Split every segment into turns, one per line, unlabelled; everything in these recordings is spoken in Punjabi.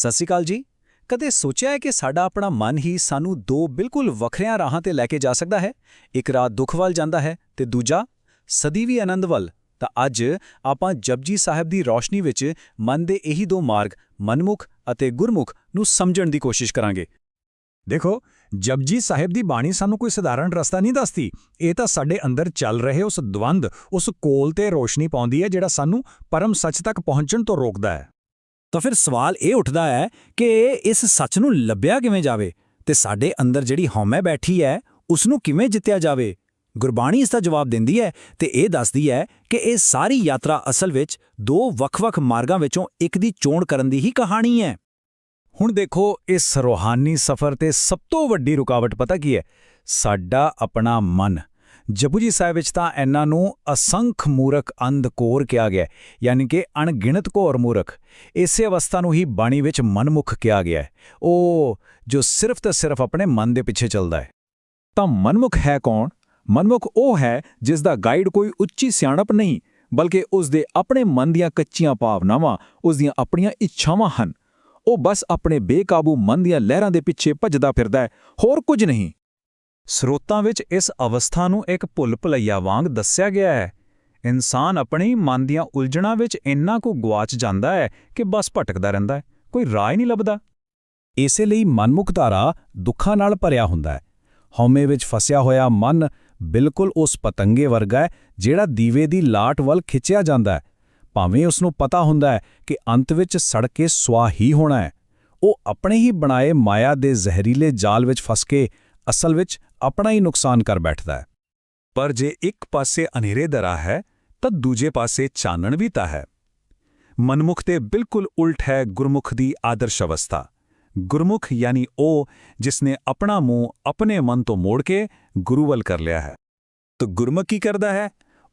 ਸਤਿ ਸ਼੍ਰੀ ਅਕਾਲ ਜੀ। ਕਦੇ ਸੋਚਿਆ ਹੈ ਕਿ ਸਾਡਾ ਆਪਣਾ ਮਨ ਹੀ ਸਾਨੂੰ ਦੋ ਬਿਲਕੁਲ ਵੱਖਰਿਆਂ ਰਾਹਾਂ ਤੇ ਲੈ ਕੇ ਜਾ ਸਕਦਾ ਹੈ? ਇੱਕ ਰਾਹ ਦੁੱਖ ਵੱਲ ਜਾਂਦਾ ਹੈ ਤੇ ਦੂਜਾ ਸਦੀਵੀ ਆਨੰਦ ਵੱਲ। ਤਾਂ ਅੱਜ ਆਪਾਂ ਜਪਜੀ ਸਾਹਿਬ ਦੀ ਰੌਸ਼ਨੀ ਵਿੱਚ ਮਨ ਦੇ ਇਹੀ ਦੋ ਮਾਰਗ, ਮਨਮੁਖ ਅਤੇ ਗੁਰਮੁਖ, ਨੂੰ ਸਮਝਣ ਦੀ ਕੋਸ਼ਿਸ਼ ਕਰਾਂਗੇ।
ਦੇਖੋ, ਜਪਜੀ ਸਾਹਿਬ ਦੀ ਬਾਣੀ ਸਾਨੂੰ ਕੋਈ ਸਧਾਰਨ ਰਸਤਾ ਨਹੀਂ ਦੱਸਦੀ। ਇਹ ਤਾਂ ਸਾਡੇ ਅੰਦਰ ਚੱਲ ਰਹੇ ਉਸ ਦਵੰਦ, ਉਸ ਕੋਲ ਤੇ ਰੋਸ਼ਨੀ ਪਾਉਂਦੀ ਹੈ ਜਿਹੜਾ ਸਾਨੂੰ ਪਰਮ ਸੱਚ ਤੱਕ ਪਹੁੰਚਣ ਤੋਂ ਰੋਕਦਾ ਹੈ।
ਤਾਂ ਫਿਰ ਸਵਾਲ ਇਹ ਉੱਠਦਾ ਹੈ ਕਿ ਇਸ ਸੱਚ ਨੂੰ ਲੱਭਿਆ ਕਿਵੇਂ ਜਾਵੇ ਤੇ ਸਾਡੇ ਅੰਦਰ ਜਿਹੜੀ ਹਉਮੈ ਬੈਠੀ ਹੈ ਉਸ ਨੂੰ ਕਿਵੇਂ ਜਿੱਤਿਆ ਜਾਵੇ? ਗੁਰਬਾਣੀ ਇਸ ਦਾ ਜਵਾਬ ਦਿੰਦੀ ਹੈ ਤੇ ਇਹ ਦੱਸਦੀ ਹੈ ਕਿ ਇਹ ਸਾਰੀ ਯਾਤਰਾ ਅਸਲ ਵਿੱਚ ਦੋ ਵੱਖ-ਵੱਖ ਮਾਰਗਾਂ ਵਿੱਚੋਂ ਇੱਕ ਦੀ ਚੋਣ ਕਰਨ ਦੀ ਹੀ ਕਹਾਣੀ ਹੈ।
ਹੁਣ ਦੇਖੋ ਇਸ ਰੋਹਾਨੀ ਸਫ਼ਰ ਤੇ ਸਭ ਤੋਂ ਵੱਡੀ ਰੁਕਾਵਟ ਪਤਾ ਕੀ ਹੈ? ਸਾਡਾ ਆਪਣਾ ਮਨ। ਜਪੁਜੀ ਸਾਹਿਬ ਵਿੱਚ ਤਾਂ ਇਹਨਾਂ ਨੂੰ ਅਸੰਖ ਮੂਰਖ ਅੰਧਕੋਰ ਕਿਹਾ ਗਿਆ ਯਾਨੀ ਕਿ ਅਣਗਿਣਤ ਘੋਰ ਮੂਰਖ। ਇਸੇ ਅਵਸਥਾ ਨੂੰ ਹੀ ਬਾਣੀ ਵਿੱਚ ਮਨਮੁਖ ਕਿਹਾ ਗਿਆ ਉਹ ਜੋ ਸਿਰਫ ਤੇ ਸਿਰਫ ਆਪਣੇ ਮਨ ਦੇ ਪਿੱਛੇ ਚੱਲਦਾ ਹੈ। ਤਾਂ ਮਨਮੁਖ ਹੈ ਕੌਣ? ਮਨਮੁਖ ਉਹ ਹੈ ਜਿਸ ਦਾ ਗਾਈਡ ਕੋਈ ਉੱਚੀ ਸਿਆਣਪ ਨਹੀਂ, ਬਲਕਿ ਉਸ ਦੇ ਆਪਣੇ ਮਨ ਦੀਆਂ ਕੱਚੀਆਂ ਭਾਵਨਾਵਾਂ, ਉਸ ਦੀਆਂ ਆਪਣੀਆਂ ਇੱਛਾਵਾਂ ਹਨ। ਉਹ ਬਸ ਆਪਣੇ ਬੇਕਾਬੂ ਮਨ ਦੀਆਂ ਲਹਿਰਾਂ ਦੇ ਪਿੱਛੇ ਭੱਜਦਾ ਫਿਰਦਾ ਹੈ, ਹੋਰ ਕੁਝ ਨਹੀਂ। ਸਰੋਤਾਂ ਵਿੱਚ ਇਸ ਅਵਸਥਾ ਨੂੰ ਇੱਕ ਭੁੱਲ ਭੁਲਈਆ ਵਾਂਗ ਦੱਸਿਆ ਗਿਆ ਹੈ। ਇਨਸਾਨ ਆਪਣੇ ਮਨ ਦੀਆਂ ਉਲਝਣਾਂ ਵਿੱਚ ਇੰਨਾ ਕੁ ਗਵਾਚ ਜਾਂਦਾ ਹੈ ਕਿ ਬਸ ਭਟਕਦਾ ਰਹਿੰਦਾ ਹੈ, ਕੋਈ ਰਾਹ ਹੀ ਨਹੀਂ ਲੱਭਦਾ। ਇਸੇ ਲਈ ਮਨਮੁਖ ਧਾਰਾ ਦੁੱਖਾਂ ਨਾਲ ਭਰਿਆ ਹੁੰਦਾ ਹੈ। ਹਉਮੈ ਵਿੱਚ ਫਸਿਆ ਹੋਇਆ ਮਨ ਬਿਲਕੁਲ ਉਸ ਪਤੰਗੇ ਵਰਗਾ ਹੈ, ਜਿਹੜਾ ਦੀਵੇ ਦੀ ਲਾਟ ਵੱਲ ਖਿੱਚਿਆ ਜਾਂਦਾ ਹੈ। ਭਾਵੇਂ ਉਸ ਨੂੰ ਪਤਾ ਹੁੰਦਾ ਹੈ ਕਿ ਅੰਤ ਵਿੱਚ ਸੜ ਕੇ ਸੁਆਹ ਹੀ ਹੋਣਾ ਹੈ। ਉਹ ਆਪਣੇ ਹੀ ਬਣਾਏ ਮਾਇਆ ਦੇ ਜ਼ਹਿਰੀਲੇ ਜਾਲ ਵਿੱਚ ਫਸ ਕੇ ਅਸਲ ਵਿੱਚ ਆਪਣਾ ਹੀ ਨੁਕਸਾਨ ਕਰ ਬੈਠਦਾ ਹੈ। ਪਰ ਜੇ ਇੱਕ ਪਾਸੇ ਹਨੇਰੇ ਦਰਾ ਹੈ, ਤਾਂ ਦੂਜੇ ਪਾਸੇ ਚਾਨਣ ਵੀ ਤਾਂ ਹੈ। ਮਨਮੁਖ ਤੇ ਬਿਲਕੁਲ ਉਲਟ ਹੈ ਗੁਰਮੁਖ ਦੀ ਆਦਰਸ਼ ਅਵਸਥਾ। ਗੁਰਮੁਖ ਯਾਨੀ ਉਹ ਜਿਸ ਨੇ ਆਪਣਾ ਮੂੰਹ ਆਪਣੇ ਮਨ ਤੋਂ ਮੋੜ ਕੇ ਗੁਰੂ ਵੱਲ ਕਰ ਲਿਆ ਹੈ। ਤਾਂ ਗੁਰਮੁਖ ਕੀ ਕਰਦਾ ਹੈ?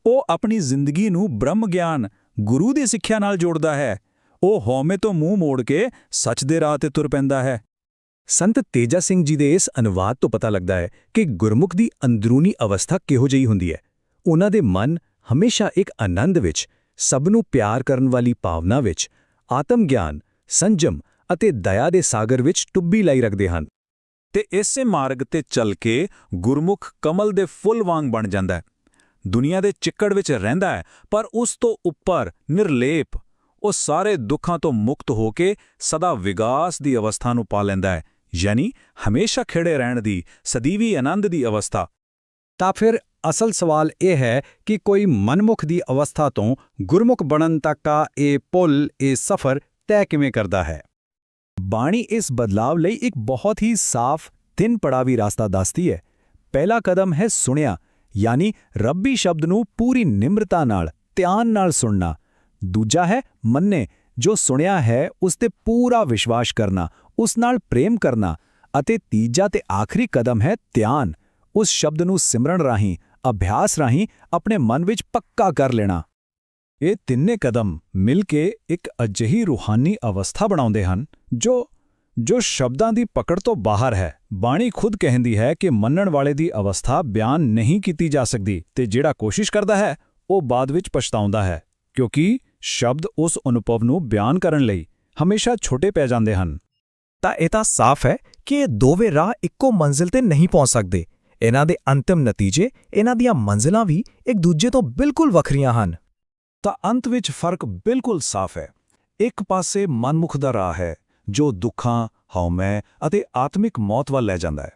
ਉਹ ਆਪਣੀ ਜ਼ਿੰਦਗੀ ਨੂੰ ਬ੍ਰਹਮ ਗਿਆਨ, ਗੁਰੂ ਦੀ ਸਿੱਖਿਆ ਨਾਲ ਜੋੜਦਾ ਹੈ। ਉਹ ਹਉਮੈ ਤੋਂ ਮੂੰਹ ਮੋੜ ਕੇ ਸੱਚ ਦੇ ਰਾਹ ਤੇ ਤੁਰ ਪੈਂਦਾ ਹੈ। ਸੰਤ ਤੇਜਾ ਸਿੰਘ ਜੀ ਦੇ ਇਸ ਅਨੁਵਾਦ ਤੋਂ ਪਤਾ ਲੱਗਦਾ ਹੈ ਕਿ ਗੁਰਮੁਖ ਦੀ ਅੰਦਰੂਨੀ ਅਵਸਥਾ ਕਿਹੋ ਜਿਹੀ ਹੁੰਦੀ ਹੈ। ਉਹਨਾਂ ਦੇ ਮਨ ਹਮੇਸ਼ਾ ਇੱਕ ਆਨੰਦ ਵਿੱਚ, ਸਭ ਨੂੰ ਪਿਆਰ ਕਰਨ ਵਾਲੀ ਭਾਵਨਾ ਵਿੱਚ, ਆਤਮ ਗਿਆਨ, ਸੰਜਮ ਅਤੇ ਦਇਆ ਦੇ ਸਾਗਰ ਵਿੱਚ ਟੁੱਬੀ ਲਈ ਰੱਖਦੇ ਹਨ। ਤੇ ਇਸੇ ਮਾਰਗ ਤੇ ਚੱਲ ਕੇ ਗੁਰਮੁਖ ਕਮਲ ਦੇ ਫੁੱਲ ਵਾਂਗ ਬਣ ਜਾਂਦਾ ਹੈ। ਦੁਨੀਆ ਦੇ ਚਿੱਕੜ ਵਿੱਚ ਰਹਿੰਦਾ ਹੈ, ਪਰ ਉਸ ਤੋਂ ਉੱਪਰ ਨਿਰਲੇਪ, ਉਹ ਸਾਰੇ ਦੁੱਖਾਂ ਤੋਂ ਮੁਕਤ ਹੋ ਕੇ ਸਦਾ ਵਿਗਾਸ ਦੀ ਅਵਸਥਾ ਨੂੰ ਪਾ ਲੈਂਦਾ ਹੈ। ਯਾਨੀ ਹਮੇਸ਼ਾ ਖਿੜੇ ਰਹਿਣ ਦੀ, ਸਦੀਵੀ ਆਨੰਦ ਦੀ ਅਵਸਥਾ। ਤਾਂ ਫਿਰ ਅਸਲ ਸਵਾਲ ਇਹ ਹੈ ਕਿ ਕੋਈ ਮਨਮੁਖ ਦੀ ਅਵਸਥਾ ਤੋਂ ਗੁਰਮੁਖ ਬਣਨ ਤੱਕ ਦਾ ਇਹ ਪੁੱਲ, ਇਹ ਸਫ਼ਰ ਤੈਅ ਕਿਵੇਂ ਕਰਦਾ ਹੈ? ਬਾਣੀ ਇਸ ਬਦਲਾਵ ਲਈ ਇੱਕ ਬਹੁਤ ਹੀ ਸਾਫ਼ ਤਿੰਨ ਪੜਾਵੀ ਰਸਤਾ ਦੱਸਦੀ ਹੈ। ਪਹਿਲਾ ਕਦਮ ਹੈ ਸੁਣਿਆ, ਯਾਨੀ ਰੱਬੀ ਸ਼ਬਦ ਨੂੰ ਪੂਰੀ ਨਿਮਰਤਾ ਨਾਲ, ਧਿਆਨ ਨਾਲ ਸੁਣਨਾ। ਦੂਜਾ ਹੈ ਮੰਨੇ ਜੋ ਸੁਣਿਆ ਹੈ, ਉਸ ਤੇ ਪੂਰਾ ਵਿਸ਼ਵਾਸ ਕਰਨਾ, ਉਸ ਨਾਲ ਪ੍ਰੇਮ ਕਰਨਾ ਅਤੇ ਤੀਜਾ ਤੇ ਆਖਰੀ ਕਦਮ ਹੈ ਧਿਆਨ। ਉਸ ਸ਼ਬਦ ਨੂੰ ਸਿਮਰਨ ਰਾਹੀਂ, ਅਭਿਆਸ ਰਾਹੀਂ ਆਪਣੇ ਮਨ ਵਿੱਚ ਪੱਕਾ ਕਰ ਲੈਣਾ। ਇਹ ਤਿੰਨੇ ਕਦਮ ਮਿਲ ਕੇ ਇੱਕ ਅਜਿਹੀ ਰੂਹਾਨੀ ਅਵਸਥਾ ਬਣਾਉਂਦੇ ਹਨ, ਜੋ ਜੋ ਸ਼ਬਦਾਂ ਦੀ ਪਕੜ ਤੋਂ ਬਾਹਰ ਹੈ। ਬਾਣੀ ਖੁਦ ਕਹਿੰਦੀ ਹੈ ਕਿ ਮੰਨਣ ਵਾਲੇ ਦੀ ਅਵਸਥਾ ਬਿਆਨ ਨਹੀਂ ਕੀਤੀ ਜਾ ਸਕਦੀ ਤੇ ਜਿਹੜਾ ਕੋਸ਼ਿਸ਼ ਕਰਦਾ ਹੈ, ਉਹ ਬਾਅਦ ਵਿੱਚ ਪਛਤਾਉਂਦਾ ਹੈ, ਕਿਉਂਕਿ ਸ਼ਬਦ ਉਸ ਅਨੁਭਵ ਨੂੰ ਬਿਆਨ ਕਰਨ ਲਈ ਹਮੇਸ਼ਾ ਛੋਟੇ ਪੈ ਜਾਂਦੇ ਹਨ।
ਤਾਂ ਇਹ ਤਾਂ ਸਾਫ਼ ਹੈ ਕਿ ਇਹ ਦੋਵੇਂ ਰਾਹ ਇੱਕੋ ਮੰਜ਼ਿਲ ਤੇ ਨਹੀਂ ਪਹੁੰਚ ਸਕਦੇ। ਇਹਨਾਂ ਦੇ ਅੰਤਿਮ ਨਤੀਜੇ, ਇਹਨਾਂ ਦੀਆਂ ਮੰਜ਼ਿਲਾਂ ਵੀ ਇੱਕ ਦੂਜੇ ਤੋਂ ਬਿਲਕੁਲ ਵੱਖਰੀਆਂ ਹਨ।
ਤਾਂ ਅੰਤ ਵਿੱਚ ਫ਼ਰਕ ਬਿਲਕੁਲ ਸਾਫ਼ ਹੈ। ਇੱਕ ਪਾਸੇ ਮਨਮੁਖ ਦਾ ਰਾਹ ਹੈ, ਜੋ ਦੁੱਖਾਂ, ਹਉਮੈ ਅਤੇ ਆਤਮਿਕ ਮੌਤ ਵੱਲ ਲੈ ਜਾਂਦਾ ਹੈ।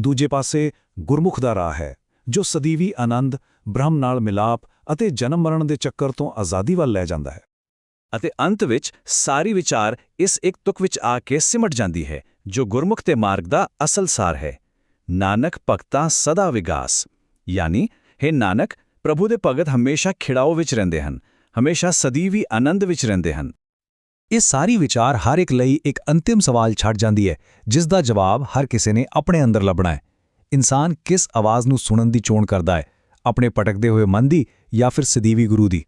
ਦੂਜੇ ਪਾਸੇ ਗੁਰਮੁਖ ਦਾ ਰਾਹ ਹੈ, ਜੋ ਸਦੀਵੀ ਆਨੰਦ, ਬ੍ਰਹਮ ਨਾਲ ਮਿਲਾਪ ਅਤੇ ਜਨਮ ਮਰਨ ਦੇ ਚੱਕਰ ਤੋਂ ਆਜ਼ਾਦੀ ਵੱਲ ਲੈ ਜਾਂਦਾ ਹੈ।
ਅਤੇ ਅੰਤ ਵਿੱਚ ਸਾਰੀ ਵਿਚਾਰ ਇਸ ਇੱਕ ਤੁਕ ਵਿੱਚ ਆ ਕੇ ਸਿਮਟ ਜਾਂਦੀ ਹੈ, ਜੋ ਗੁਰਮੁਖ ਤੇ ਮਾਰਗ ਦਾ ਅਸਲ ਸਾਰ ਹੈ। ਨਾਨਕ ਭਗਤਾ ਸਦਾ ਵਿਗਾਸ। ਯਾਨੀ, ਹੈ ਨਾਨਕ, ਪ੍ਰਭੂ ਦੇ ਭਗਤ ਹਮੇਸ਼ਾ ਖਿੜਾਓ ਵਿੱਚ ਰਹਿੰਦੇ ਹਨ, ਹਮੇਸ਼ਾ ਸਦੀਵੀ ਆਨੰਦ ਵਿੱਚ ਰਹਿੰਦੇ ਹਨ।
ਇਹ ਸਾਰੀ ਵਿਚਾਰ ਹਰ ਇੱਕ ਲਈ ਇੱਕ ਅੰਤਿਮ ਸਵਾਲ ਛੱਡ ਜਾਂਦੀ ਹੈ, ਜਿਸ ਦਾ ਜਵਾਬ ਹਰ ਕਿਸੇ ਨੇ ਆਪਣੇ ਅੰਦਰ ਲੱਭਣਾ ਹੈ। ਇਨਸਾਨ ਕਿਸ ਆਵਾਜ਼ ਨੂੰ ਸੁਣਨ ਦੀ ਚੋਣ ਕਰਦਾ ਹੈ ਆਪਣੇ ਪਟਕਦੇ ਹੋਏ ਮਨ ਦੀ ਜਾਂ ਫਿਰ ਸਦੀਵੀ ਗੁਰੂ ਦੀ।